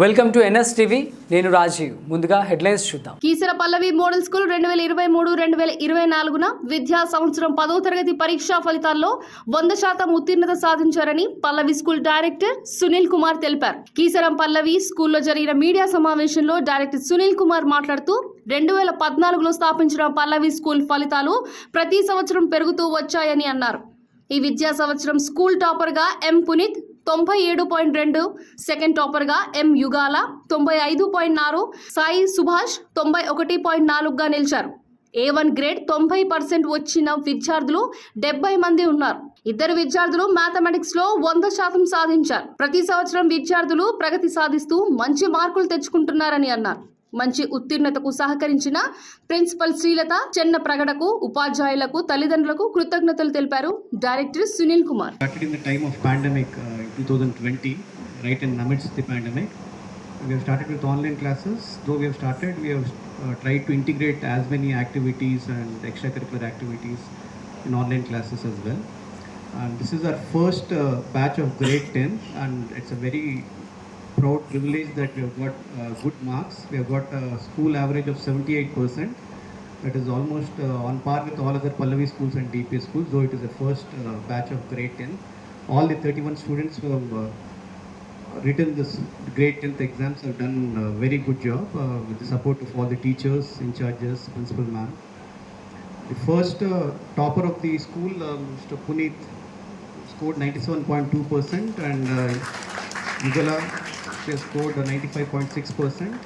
Welcome to NS TV. నేను రాజీవ్. ముందుగా headlines చూద్దాం. కీసర పల్లవి మోడల్ స్కూల్ రెండు వేల ఇరవై మూడు రెండు వేల ఇరవై నాలుగున విద్యా సంవత్సరం పదో తరగతి పరీక్షా ఫలితాల్లో వంద శాతం ఉత్తీర్ణత సాధించారని పల్లవి స్కూల్ డైరెక్టర్ సునీల్ కుమార్ తెలిపారు. కీసరం పల్లవి స్కూల్లో జరిగిన మీడియా సమావేశంలో డైరెక్టర్ సునీల్ కుమార్ మాట్లాడుతూ రెండు వేల పద్నాలుగులో స్థాపించిన పల్లవి స్కూల్ ఫలితాలు ప్రతి సంవత్సరం పెరుగుతూ వచ్చాయని అన్నారు. ఈ విద్యా సంవత్సరం స్కూల్ టాపర్గా ఎం పునీత్ తొంభై ఏడు పాయింట్ రెండు సెకండ్ టాపర్గా ఎం యుగాల తొంభై ఐదు పాయింట్ నాలుగు సాయి సుభాష్ తొంభై ఒకటి పాయింట్ నాలుగుగా నిలిచారు. ఏ వన్ గ్రేడ్ తొంభై పర్సెంట్ వచ్చిన విద్యార్థులు డెబ్బై మంది ఉన్నారు. ఇద్దరు విద్యార్థులు మ్యాథమెటిక్స్లో వంద శాతం సాధించారు. ప్రతి సంవత్సరం విద్యార్థులు ప్రగతి సాధిస్తూ మంచి మార్కులు తెచ్చుకుంటున్నారని అన్నారు. మంచి ఉత్తీర్ణతకు సహకరించిన ప్రిన్సిపల్ శ్రీలత చెన్న ప్రగడకు ఉపాధ్యాయులకు తల్లిదండ్రులకు కృతజ్ఞతలు తెలిపారు director Sunil Kumar in the time of pandemic uh, 2020, right in amidst the pandemic. We have started with online classes. Though we have started, we have uh, tried to integrate as many activities and extracurricular activities in online classes as well. And this is our first uh, batch of grade 10, and it's a very proud privilege that we have got uh, good marks. We have got a school average of 78%. That is almost uh, on par with all other Pallavi schools and DPS schools, though it is the first uh, batch of grade 10. All the 31 students who have uh, written this grade 10th exams have done a very good job uh, with the support of all the teachers, in charges, principal ma'am. The first uh, topper of the school, uh, Mr. Puneet, scored 97.2% and uh, Yugala has scored uh, 95.6%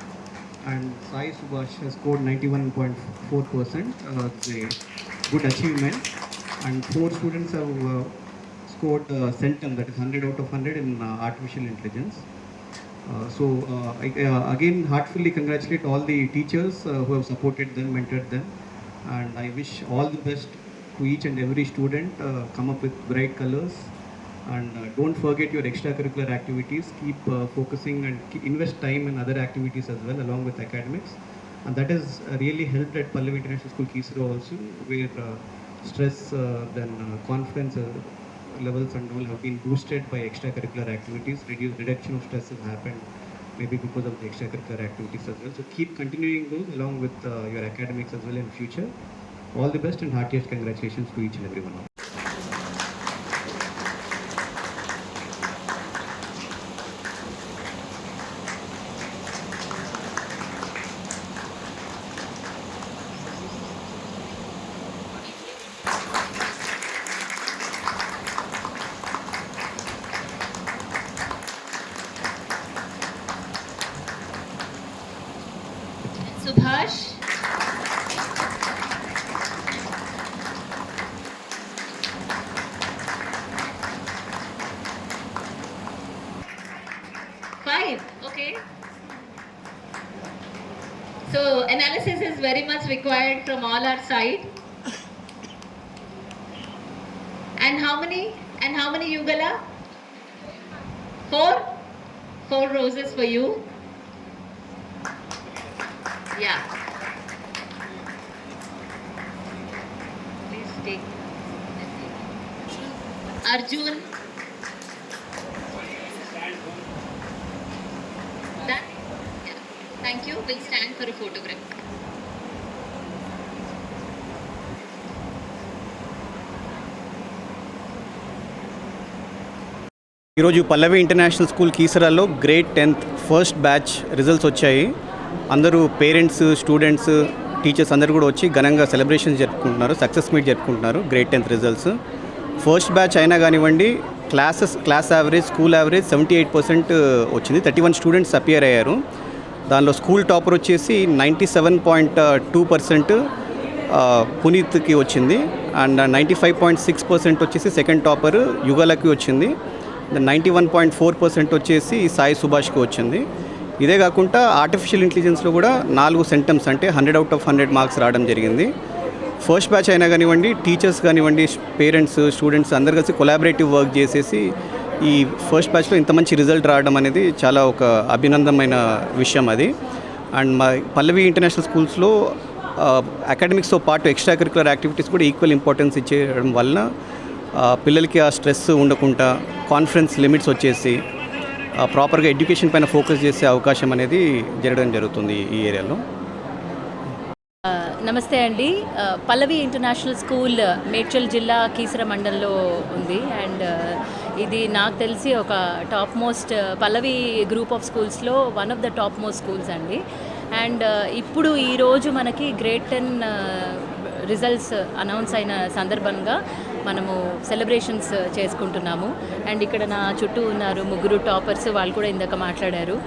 and Sai Subhash has scored 91.4%. Uh, it's a good achievement. And four students have uh, scored uh, centum, that is 100 out of 100 in uh, artificial intelligence. Uh, so uh, I, uh, again, heartfully congratulate all the teachers uh, who have supported them, mentored them, and I wish all the best to each and every student. Uh, come up with bright colors, and uh, don't forget your extracurricular activities. Keep uh, focusing and keep, invest time in other activities as well, along with academics. And that has uh, really helped at Pallavi International School Kisro also, where uh, stress, uh, then uh, confidence. Uh, levels and all have been boosted by extracurricular activities. Reduce reduction of stress has happened maybe because of the extracurricular activities as well. So keep continuing those along with uh, your academics as well in future. All the best and heartiest congratulations to each and every one of you. So analysis is very much required from all our side. And how many? And how many Yugala? Four? Four roses for you. Yeah. Please take. Arjun. Thank you. We'll stand for a photograph. ఈరోజు Pallavi international school కీసరాలో grade tenth first batch results వచ్చాయి అందరూ parents students teachers అందరూ కూడా వచ్చి ఘనంగా celebrations జరుపుకుంటున్నారు success meet జరుపుకుంటున్నారు grade tenth results first batch అయినా కానివ్వండి classes class average school average seventy eight percent వచ్చింది థర్టీ వన్ స్టూడెంట్స్ అపియర్ అయ్యారు దానిలో స్కూల్ టాపర్ వచ్చేసి ninety seven point two percent పునీత్కి వచ్చింది. And ninety five point six percent వచ్చేసి second topper యుగలకి వచ్చింది. Ninety one point four percent వచ్చేసి సాయి సుభాష్కి వచ్చింది. ఇదే కాకుండా ఆర్టిఫిషియల్ ఇంటెలిజెన్స్లో కూడా నాలుగు సెంటమ్స్ అంటే hundred out of hundred marks రావడం జరిగింది. ఫస్ట్ బ్యాచ్ అయినా కానివ్వండి టీచర్స్ కానివ్వండి పేరెంట్స్ స్టూడెంట్స్ అందరు కలిసి కొలాబరేటివ్ వర్క్ చేసేసి ఈ ఫస్ట్ బ్యాచ్లో ఇంత మంచి రిజల్ట్ రావడం అనేది చాలా ఒక అభినందనమైన విషయం అది. అండ్ మా పల్లవి ఇంటర్నేషనల్ స్కూల్స్లో అకాడమిక్స్తో పాటు ఎక్స్ట్రా కరికులర్ యాక్టివిటీస్ కూడా ఈక్వల్ ఇంపార్టెన్స్ ఇచ్చేయడం వలన పిల్లలకి ఆ స్ట్రెస్ ఉండకుండా కాన్ఫరెన్స్ లిమిట్స్ వచ్చేసి ప్రాపర్గా ఎడ్యుకేషన్ పైన ఫోకస్ చేసే అవకాశం అనేది జరగడం జరుగుతుంది ఈ ఏరియాలో నమస్తే అండి. పల్లవి ఇంటర్నేషనల్ స్కూల్ మేడ్చల్ జిల్లా కీసర మండలంలో ఉంది. అండ్ ఇది నాకు తెలిసి ఒక top most Pallavi group of స్కూల్స్లో one of the top most schools అండి. అండ్ ఇప్పుడు ఈరోజు మనకి గ్రేట్ టెన్ రిజల్ట్స్ అనౌన్స్ అయిన సందర్భంగా మనము సెలబ్రేషన్స్ చేసుకుంటున్నాము. అండ్ ఇక్కడ నా చుట్టూ ఉన్నారు ముగ్గురు టాపర్స్ వాళ్ళు కూడా ఇందాక మాట్లాడారు.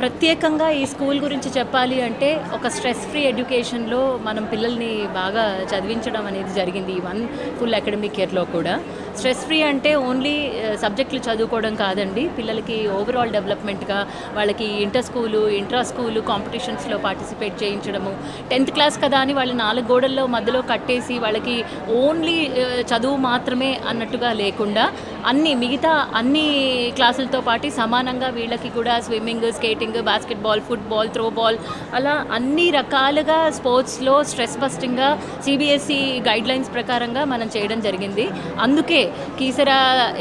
ప్రత్యేకంగా ఈ స్కూల్ గురించి చెప్పాలి అంటే ఒక స్ట్రెస్ ఫ్రీ ఎడ్యుకేషన్లో మనం పిల్లల్ని బాగా చదివించడం అనేది జరిగింది ఈ వన్ ఫుల్ అకాడమిక్ ఇయర్లో కూడా. స్ట్రెస్ ఫ్రీ అంటే ఓన్లీ సబ్జెక్టులు చదువుకోవడం కాదండి. పిల్లలకి ఓవరాల్ డెవలప్మెంట్గా వాళ్ళకి ఇంటర్ స్కూలు ఇంట్రా స్కూలు కాంపిటీషన్స్లో పార్టిసిపేట్ చేయించడము. టెన్త్ క్లాస్ కదా అని వాళ్ళు నాలుగు గోడల్లో మధ్యలో కట్టేసి వాళ్ళకి ఓన్లీ చదువు మాత్రమే అన్నట్టుగా లేకుండా అన్ని మిగతా అన్ని క్లాసులతో పాటు సమానంగా వీళ్ళకి కూడా swimming skating basketball football throwball అలా అన్ని రకాలుగా స్పోర్ట్స్లో స్ట్రెస్ బస్టింగ్గా సిబిఎస్ఈ గైడ్ లైన్స్ ప్రకారంగా మనం చేయడం జరిగింది. అందుకే కీసరా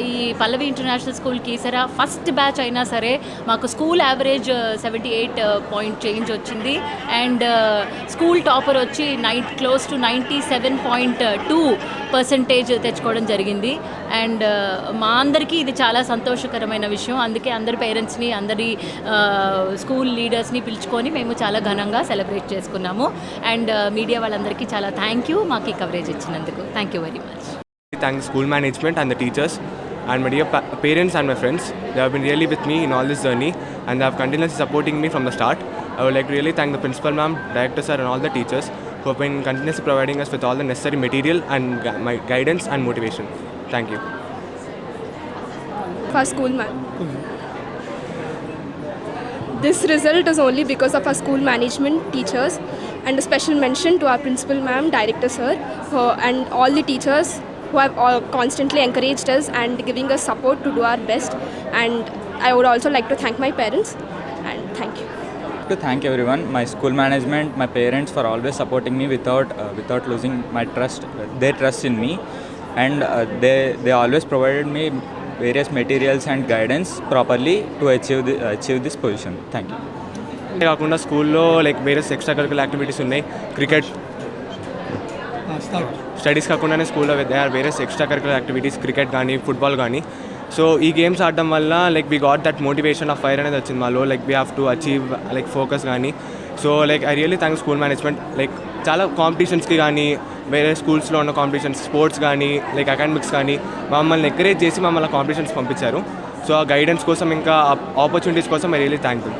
ఈ Pallavi international school Keesara first batch అయినా సరే మాకు school average seventy eight point change వచ్చింది. అండ్ స్కూల్ టాపర్ వచ్చి nine close to ninety seven point two percentage తెచ్చుకోవడం జరిగింది. అండ్ uh, మా అందరికీ ఇది చాలా సంతోషకరమైన విషయం. అందుకే అందరి పేరెంట్స్ని అందరి uh, స్కూల్ లీడర్స్ని పిలుచుకొని మేము చాలా ఘనంగా సెలబ్రేట్ చేసుకున్నాము. అండ్ uh, మీడియా వాళ్ళందరికీ చాలా థ్యాంక్ యూ. మాకు ఈ కవరేజ్ ఇచ్చినందుకు thank you very much. Thank school management and teachers and my parents and my friends they been really with me in all this journey and they continues supporting me from the start I would like really thank the principal ma'am director sir and all the teachers hope in continues providing us with all the necessary material and my guidance and motivation Thank you. for school man. This result is only because of our school management teachers and a special mention to our principal ma'am, director sir who- and all the teachers who have all constantly encouraged us and giving us support to do our best and I would also like to thank my parents and thank you. to thank everyone my school management my parents for always supporting me without uh, without losing my trust their trust in me and uh, they they always provided me various materials and guidance properly to achieve the, achieve this position. Thank you. అంతే కాకుండా స్కూల్లో like వేరే extra curricular activities ఉన్నాయి. Cricket studies కాకుండానే స్కూల్లో they are various extra curricular activities cricket కానీ football కానీ so ఈ గేమ్స్ ఆడడం వల్ల like we got that motivation of fire అనేది వచ్చింది మాలో like we have to achieve like focus కానీ so like I really thank school management like చాలా కాంపిటీషన్స్కి కానీ వేరే స్కూల్స్లో ఉన్న కాంపిటీషన్స్ స్పోర్ట్స్ కానీ లైక్ అకాడమిక్స్ కానీ మమ్మల్ని ఎంకరేజ్ చేసి మమ్మల్ని కాంపిటీషన్స్ పంపించారు. సో ఆ గైడెన్స్ కోసం ఇంకా ఆపర్చునిటీస్ కోసం ఐ రియలీ థ్యాంక్ యూ